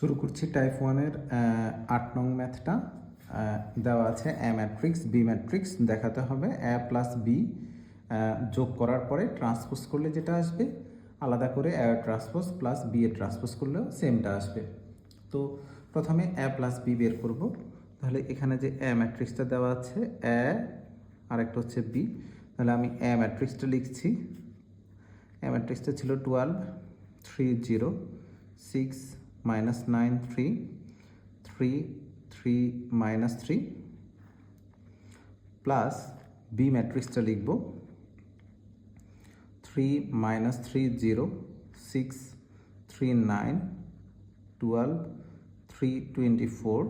শুরু করছি টাইপ ওয়ানের আট নং ম্যাথটা দেওয়া আছে এ ম্যাট্রিক্স বি ম্যাট্রিক্স দেখাতে হবে এ প্লাস বি যোগ করার পরে ট্রান্সপোজ করলে যেটা আসবে, আলাদা করে এ ট্রান্সপোজ প্লাস বি এর ট্রান্সপোজ করলেও সেমটা আসবে। তো প্রথমে এ প্লাস বি বের করব। তাহলে এখানে যে এ ম্যাট্রিক্সটা দেওয়া আছে এ আরেকটা হচ্ছে বি তাহলে আমি এ ম্যাট্রিক্সটা লিখছি। এ ম্যাট্রিক্সটা ছিল twelve three zero six minus nine three three three minus three plus B ম্যাট্রিক্সটা লিখব three minus three zero six three nine twelve three twenty four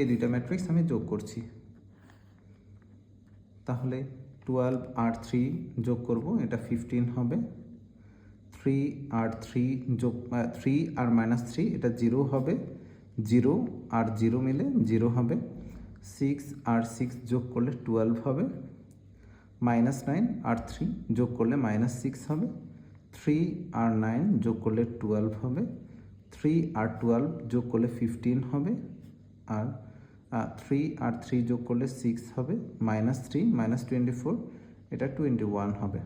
এই দুইটা ম্যাট্রিক্স আমি যোগ করছি। তাহলে টুয়েলভ আর থ্রি যোগ করব, এটা ফিফটিন হবে। থ্রি আর থ্রি যোগ থ্রি আর মাইনাস থ্রি এটা জিরো হবে। জিরো আর জিরো মিলে জিরো হবে। সিক্স আর সিক্স যোগ করলে টুয়েলভ হবে। মাইনাস নাইন আর থ্রি যোগ করলে মাইনাস সিক্স হবে। থ্রি আর নাইন যোগ করলে টুয়েলভ হবে। থ্রি আর টুয়েলভ যোগ করলে ফিফটিন হবে। আর থ্রি আর থ্রি যোগ করলে সিক্স হবে। Minus three minus twenty four এটা টোয়েন্টি ওয়ান হবে।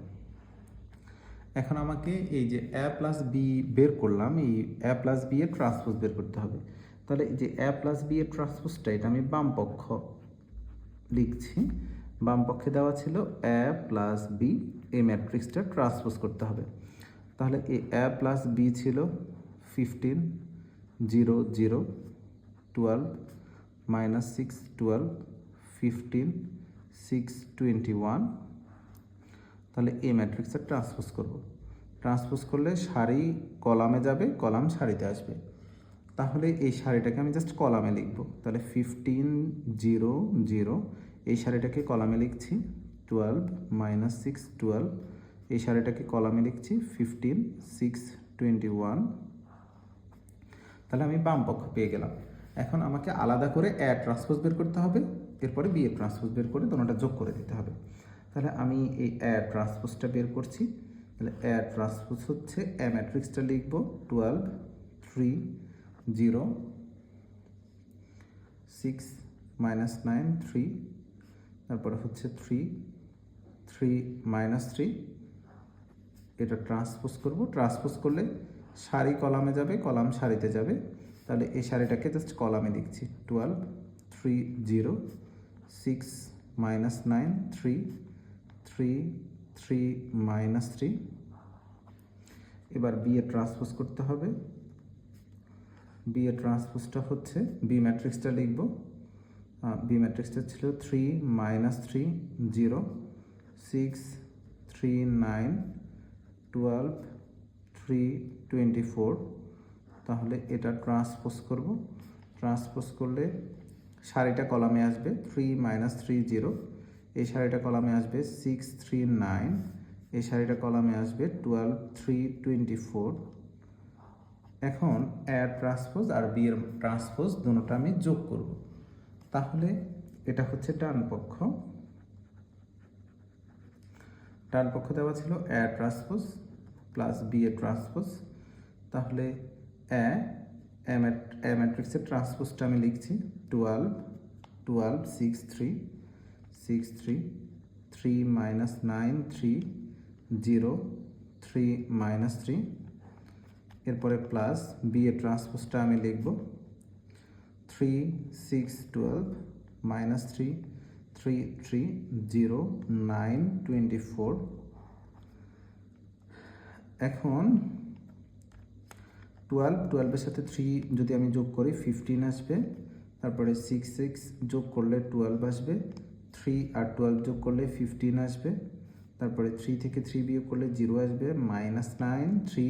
এখন আমাকে এই যে এ প্লাস বি বের করলাম, এই এ প্লাস বি এর ট্রান্সপোজ বের করতে হবে। তাহলে যে এ প্লাস বি এর ট্রান্সপোজটা এটা আমি বাম পক্ষ লিখছি। বাম পক্ষে দেওয়া ছিল এ প্লাস বি এই ম্যাট্রিক্সটা ট্রান্সপোজ করতে হবে। তাহলে এই এ প্লাস বি ছিল fifteen zero zero twelve minus six twelve fifteen six twenty one তাহলে এই ম্যাট্রিক্সের ট্রান্সপোজ করব। ট্রান্সপোজ করলে সারি কলামে যাবে, কলাম সারিতে আসবে। তাহলে এই সারিটাকে আমি জাস্ট কলামে লিখব। তাহলে ফিফটিন জিরো জিরো এই সারিটাকে কলামে লিখছি টুয়েলভ মাইনাস সিক্স টুয়েলভ এই সারিটাকে কলামে লিখছি ফিফটিন সিক্স টোয়েন্টি ওয়ান তাহলে আমি বাম পক্ষ পেয়ে গেলাম। এখন আমাকে আলাদা করে এ ট্রান্সপোজ বের করতে হবে, এরপরে বি এ ট্রান্সপোজ বের করে দোনোটা যোগ করে দিতে হবে। তাহলে আমি এই এ ট্রান্সপোজটা বের করছি। তাহলে এ ট্রান্সপোজ হচ্ছে এ ম্যাট্রিক্সটা লিখব twelve three zero six minus nine three তারপরে হচ্ছে থ্রি থ্রি মাইনাস থ্রি এটা ট্রান্সপোজ করব। ট্রান্সপোজ করলে সারি কলামে যাবে, কলাম সারিতে যাবে। তাহলে এই সারিটাকে জাস্ট কলামে লিখছি। Twelve three zero six minus nine three three three minus three এবার বি এ ট্রান্সপোজ করতে হবে। বি এ ট্রান্সপোজটা হচ্ছে বি ম্যাট্রিক্সটা লিখব। বি ম্যাট্রিক্সটা ছিল three minus three zero six three nine twelve three twenty four তাহলে এটা ট্রান্সপোজ করব। ট্রান্সপোজ করলে সারিটা কলামে আসবে। থ্রি মাইনাস থ্রি জিরো এই শাড়িটা কলামে আসবে সিক্স থ্রি নাইন এই শাড়িটা কলামে আসবে টুয়েলভ থ্রি টোয়েন্টি ফোর এখন অ্যাড ট্রান্সপোজ আর বি এর ট্রান্সপোজ দুটোটা আমি যোগ করব। তাহলে এটা হচ্ছে ডান পক্ষ। ডান পক্ষ দেওয়া ছিল অ্যাড ট্রান্সপোজ প্লাস বি এর ট্রান্সপোজ তাহলে এ এ ম্যাট্রিক্সের ট্রান্সপোজটা আমি লিখছি twelve twelve six three six three three minus nine three zero three minus three এরপরে প্লাস বি এর ট্রান্সপোজটা আমি লিখব। Three six twelve minus three three three zero nine twenty four এখন টুয়েলভ টুয়েলভের সাথে থ্রি যদি আমি যোগ করি ফিফটিন আসবে। তারপরে সিক্স সিক্স যোগ করলে টুয়েলভ আসবে। থ্রি আর টুয়েলভ যোগ করলে ফিফটিন আসবে। তারপরে থ্রি থেকে থ্রি বিয়োগ করলে জিরো আসবে মাইনাস নাইন থ্রি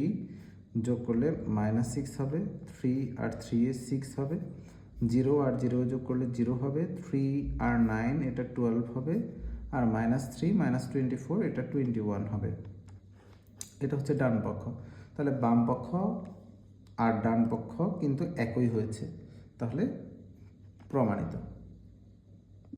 যোগ করলে মাইনাস সিক্স হবে থ্রি আর থ্রি এ সিক্স হবে। জিরো আর জিরো যোগ করলে জিরো হবে থ্রি আর নাইন এটা টুয়েলভ হবে, আর minus three minus twenty four এটা টোয়েন্টি ওয়ান হবে। এটা হচ্ছে ডান পক্ষ। তাহলে বাম পক্ষ আর ডান পক্ষ কিন্তু একই হয়েছে। তাহলে প্রমাণিত।